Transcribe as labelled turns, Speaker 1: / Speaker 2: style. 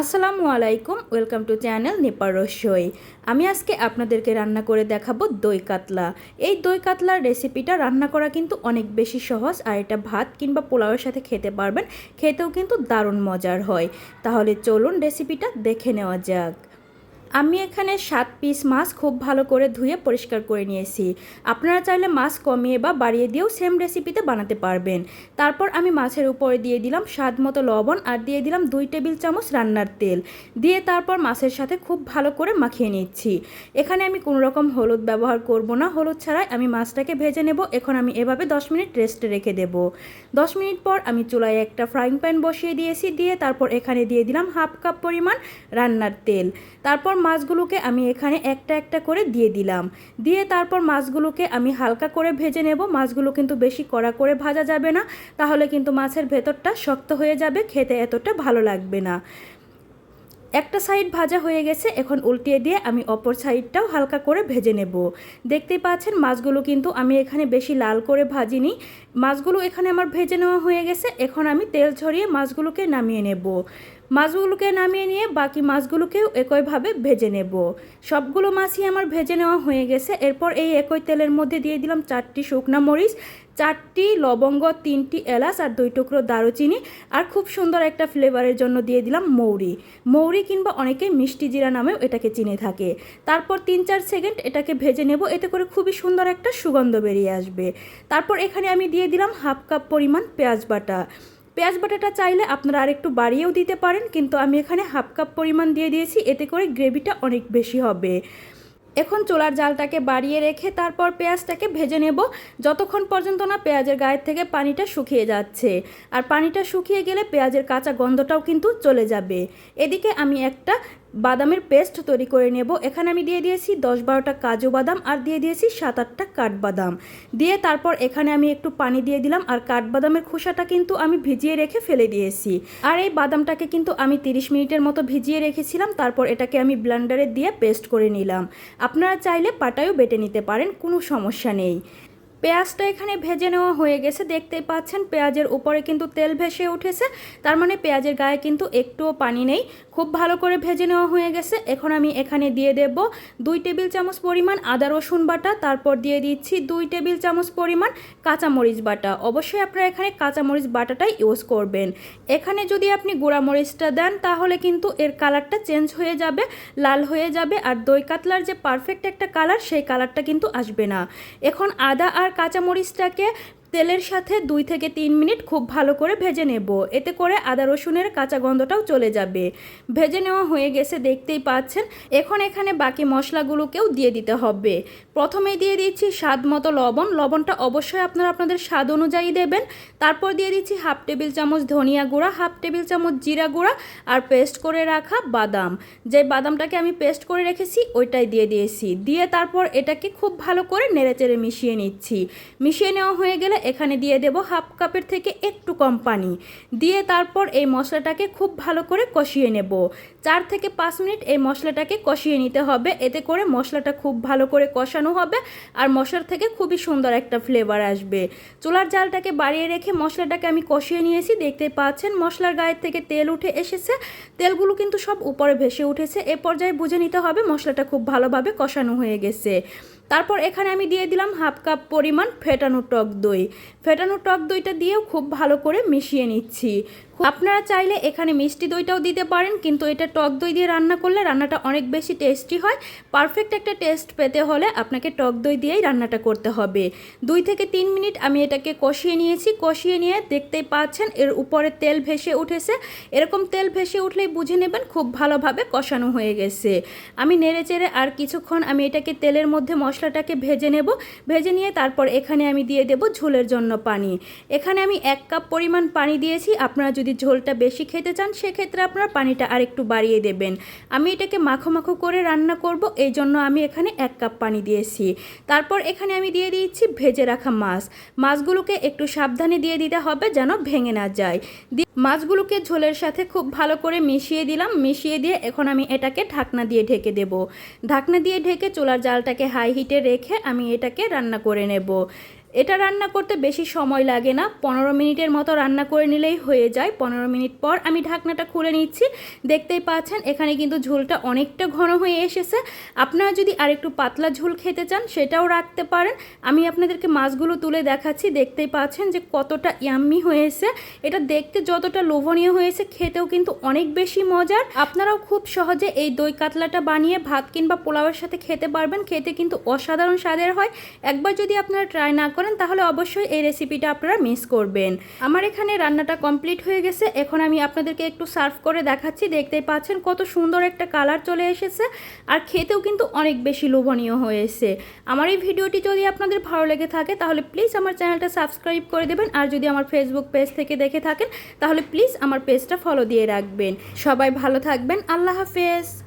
Speaker 1: আসসালামু আলাইকুম, welcome to channel নেপার রসই। আমি আজকে আপনাদেরকে রান্না করে দেখাবো দই কাতলা। এই দই কাতলার রেসিপিটা রান্না করা কিন্তু অনেক বেশি সহজ, আর এটা ভাত কিংবা পোলাওয়ের সাথে খেতে পারবেন, খেতেও কিন্তু দারুণ মজার হয়। তাহলে চলুন রেসিপিটা দেখে নেওয়া যাক। আমি এখানে সাত পিস মাছ খুব ভালো করে ধুয়ে পরিষ্কার করে নিয়েছি। আপনারা চাইলে মাছ কমিয়ে বা বাড়িয়ে দিয়েও সেম রেসিপিতে বানাতে পারবেন। তারপর আমি মাছের উপরে দিয়ে দিলাম স্বাদ মতো লবণ আর দিয়ে দিলাম দুই টেবিল চামচ রান্নার তেল। দিয়ে তারপর মাছের সাথে খুব ভালো করে মাখিয়ে নিচ্ছি। এখানে আমি কোনো রকম হলুদ ব্যবহার করব না। হলুদ ছাড়াই আমি মাছটাকে ভেজে নেব। এখন আমি এভাবে 10 মিনিট রেস্টে রেখে দেব। 10 মিনিট পর আমি চুলায় একটা ফ্রাইং প্যান বসিয়ে দিয়েছি। দিয়ে তারপর এখানে দিয়ে দিলাম হাফ কাপ পরিমাণ রান্নার তেল। তারপর মাছগুলোকে আমি এখানে একটা একটা করে দিয়ে দিলাম। দিয়ে তারপর মাছগুলোকে আমি হালকা করে ভেজে নেব। মাছগুলো কিন্তু বেশি কড়া করে ভাজা যাবে না। তাহলে কিন্তু মাছের ভেতরটা শক্ত হয়ে যাবে, খেতে এতটা ভালো লাগবে না। একটা সাইড ভাজা হয়ে গেছে। এখন উল্টিয়ে দিয়ে আমি অপর সাইডটাও হালকা করে ভেজে নেব। দেখতেই পাচ্ছেন, মাছগুলো কিন্তু আমি এখানে বেশি লাল করে ভাজিনি। মাছগুলো এখানে আমার ভেজে নেওয়া হয়ে গেছে। এখন আমি তেল ছড়িয়ে মাছগুলোকে নামিয়ে নেব। মাছগুলোকে নামিয়ে নিয়ে বাকি মাছগুলোকেও একইভাবে ভেজে নেব। সবগুলো মাছই আমার ভেজে নেওয়া হয়ে গেছে। এরপর এই একই তেলের মধ্যে দিয়ে দিলাম চারটি শুকনা মরিচ, চারটি লবঙ্গ, তিনটি এলাচ আর দুই টুকরো দারুচিনি আর খুব সুন্দর একটা ফ্লেভারের জন্য দিয়ে দিলাম মৌরি। মৌরি কিংবা অনেকেই মিষ্টি জিরা নামেও এটাকে চিনে থাকে। তারপর তিন চার সেকেন্ড এটাকে ভেজে নেব, এতে করে খুবই সুন্দর একটা সুগন্ধ বেরিয়ে আসবে। তারপর এখানে আমি দিয়ে দিলাম হাফ কাপ পরিমাণ পেঁয়াজ বাটা। পেঁয়াজ বাটাটা চাইলে আপনারা আরেকটু বাড়িয়েও দিতে পারেন, কিন্তু আমি এখানে হাফ কাপ পরিমাণ দিয়ে দিয়েছি, এতে করে গ্রেভিটা অনেক বেশি হবে। এখন চোলার জালটাকে বাড়িয়ে রেখে তারপর পেঁয়াজটাকে ভেজে নেব। যতক্ষণ পর্যন্ত না পেঁয়াজের গায়ের থেকে পানিটা শুকিয়ে যাচ্ছে। আর পানিটা শুকিয়ে গেলে পেঁয়াজের কাঁচা গন্ধটাও কিন্তু চলে যাবে। এদিকে আমি একটা বাদামের পেস্ট তৈরি করে নেব। এখানে আমি দিয়ে দিয়েছি দশ বারোটা কাজু বাদাম আর দিয়ে দিয়েছি সাত আটটা কাঠবাদাম। দিয়ে তারপর এখানে আমি একটু পানি দিয়ে দিলাম আর কাঠবাদামের খোসাটা কিন্তু আমি ভিজিয়ে রেখে ফেলে দিয়েছি। আর এই বাদামটাকে কিন্তু আমি 30 মিনিটের মতো ভিজিয়ে রেখেছিলাম। তারপর এটাকে আমি ব্লান্ডারে দিয়ে পেস্ট করে নিলাম। আপনারা চাইলে পাটায়ও বেটে নিতে পারেন কোনো সমস্যা নেই। পেঁয়াজটা এখানে ভেজে নেওয়া হয়ে গেছে। দেখতেই পাচ্ছেন পেঁয়াজের উপরে কিন্তু তেল ভেসে উঠেছে। তার মানে পেঁয়াজের গায়ে কিন্তু একটুও পানি নেই। খুব ভালো করে ভেজে নেওয়া হয়ে গেছে। এখন আমি এখানে দিয়ে দেব দুই টেবিল চামচ পরিমাণ আদা, রসুন বাটা। তারপর দিয়ে দিচ্ছি দুই টেবিল চামচ পরিমাণ কাঁচামরিচ বাটা। অবশ্যই আপনারা এখানে কাঁচামরিচ বাটাটাই ইউজ করবেন। এখানে যদি আপনি গুঁড়ামরিচটা দেন, তাহলে কিন্তু এর কালারটা চেঞ্জ হয়ে যাবে, লাল হয়ে যাবে। আর দই কাতলার যে পারফেক্ট একটা কালার, সেই কালারটা কিন্তু আসবে না। এখন আদা আর কাঁচামরিচটাকে তেলের সাথে দুই থেকে তিন মিনিট খুব ভালো করে ভেজে নেব। এতে করে আদা রসুনের কাঁচা গন্ধটাও চলে যাবে। ভেজে নেওয়া হয়ে গেছে, দেখতেই পাচ্ছেন। এখন এখানে বাকি মশলাগুলোকেও দিয়ে দিতে হবে। প্রথমে দিয়ে দিচ্ছি স্বাদ মতো লবণ। লবণটা অবশ্যই আপনারা আপনাদের স্বাদ অনুযায়ী দেবেন। তারপর দিয়ে দিচ্ছি হাফ টেবিল চামচ ধনিয়া গুঁড়া, হাফ টেবিল চামচ জিরা গুঁড়া আর পেস্ট করে রাখা বাদাম। যে বাদামটাকে আমি পেস্ট করে রেখেছি, ওইটাই দিয়ে দিয়েছি। দিয়ে তারপর এটাকে খুব ভালো করে নেড়েচেড়ে মিশিয়ে নিচ্ছি। মিশিয়ে নেওয়া হয়ে গেলে এখানে দিয়ে দেব হাফ কাপের থেকে একটু কম পানি। দিয়ে তারপর এই মশলাটাকে খুব ভালো করে কষিয়ে নেব। চার থেকে পাঁচ মিনিট এই মশলাটাকে কষিয়ে নিতে হবে। এতে করে মশলাটা খুব ভালো করে কষানো হবে আর মশলার থেকে খুবই সুন্দর একটা ফ্লেভার আসবে। চুলার জালটাকে বাড়িয়ে রেখে মশলাটাকে আমি কষিয়ে নিয়েছি। দেখতে পাচ্ছেন মশলার গায়ের থেকে তেল উঠে এসেছে। তেলগুলো কিন্তু সব উপরে ভেসে উঠেছে। এ পর্যায়ে বুঝে নিতে হবে মশলাটা খুব ভালোভাবে কষানো হয়ে গেছে। তারপর এখানে আমি দিয়ে দিলাম হাফ কাপ পরিমাণ ফেটানো টক দই। ফেটানো টক দইটা দিয়েও খুব ভালো করে মিশিয়ে নিচ্ছি। আপনারা চাইলে এখানে মিষ্টি দইটাও দিতে পারেন, কিন্তু এটা টক দই দিয়ে রান্না করলে রান্নাটা অনেক বেশি টেস্টি হয়। পারফেক্ট একটা টেস্ট পেতে হলে আপনাকে টক দই দিয়েই রান্নাটা করতে হবে। দুই থেকে তিন মিনিট আমি এটাকে কষিয়ে নিয়েছি। কষিয়ে নিয়ে দেখতেই পাচ্ছেন এর উপরে তেল ভেসে উঠেছে। এরকম তেল ভেসে উঠলেই বুঝে নেবেন খুব ভালোভাবে কষানো হয়ে গেছে। আমি নেড়ে চেড়ে আর কিছুক্ষণ আমি এটাকে তেলের মধ্যে মশলাটাকে ভেজে নেব। ভেজে নিয়ে তারপর এখানে আমি দিয়ে দেব ঝোলের জন্য পানি। এখানে আমি এক কাপ পরিমাণ পানি দিয়েছি। আপনারা যদি ঝোলটা বেশি খেতে চান, সেক্ষেত্রে আপনারা পানিটা আরেকটু বাড়িয়ে দেবেন। আমি এটাকে মাখো মাখো করে রান্না করব। এই জন্য আমি এখানে এক কাপ পানি দিয়েছি। তারপর এখানে আমি দিয়ে দিচ্ছি ভেজে রাখা মাছ। মাছগুলোকে একটু সাবধানে দিয়ে দিতে হবে যেন ভেঙে না যায়। মাছগুলোকে ঝোলের সাথে খুব ভালো করে মিশিয়ে দিলাম। মিশিয়ে দিয়ে এখন আমি এটাকে ঢাকনা দিয়ে ঢেকে দেব। ঢাকনা দিয়ে ঢেকে চুলার জালটাকে হাই হিটে রেখে আমি এটাকে রান্না করে নেব। এটা রান্না করতে বেশি সময় লাগে না। পনেরো মিনিটের মতো রান্না করে নিলেই হয়ে যায়। পনেরো মিনিট পর আমি ঢাকনাটা খুলে নিচ্ছি। দেখতেই পাচ্ছেন, এখানে কিন্তু ঝোলটা অনেকটা ঘন হয়ে এসেছে। আপনারা যদি আরেকটু পাতলা ঝোল খেতে চান, সেটাও রাখতে পারেন। আমি আপনাদেরকে মাছগুলো তুলে দেখাচ্ছি। দেখতেই পাচ্ছেন যে কতটা ইয়াম্মি হয়েছে। এটা দেখতে যতটা লোভনীয় হয়েছে, খেতেও কিন্তু অনেক বেশি মজার। আপনারাও খুব সহজে এই দই কাতলাটা বানিয়ে ভাত কিংবা পোলাওয়ের সাথে খেতে পারবেন। খেতে কিন্তু অসাধারণ স্বাদের হয়। একবার যদি আপনারা ট্রাই না করেন তাহলে অবশ্যই এই রেসিপিটা আপনারা মিস করবেন। আমার এখানে রান্নাটা কমপ্লিট হয়ে গেছে। এখন আমি আপনাদেরকে একটু সার্ভ করে দেখাচ্ছি। দেখতেই পাচ্ছেন কত সুন্দর একটা কালার চলে এসেছে। আর খেতেও কিন্তু অনেক বেশি লোভনীয় হয়েছে। আমার এই ভিডিওটি যদি আপনাদের ভালো লেগে থাকে, তাহলে প্লিজ আমার চ্যানেলটা সাবস্ক্রাইব করে দেবেন। আর যদি আমার ফেসবুক পেজ থেকে দেখে থাকেন, তাহলে প্লিজ আমার পেজটা ফলো দিয়ে রাখবেন। সবাই ভালো থাকবেন। আল্লাহ হাফেজ।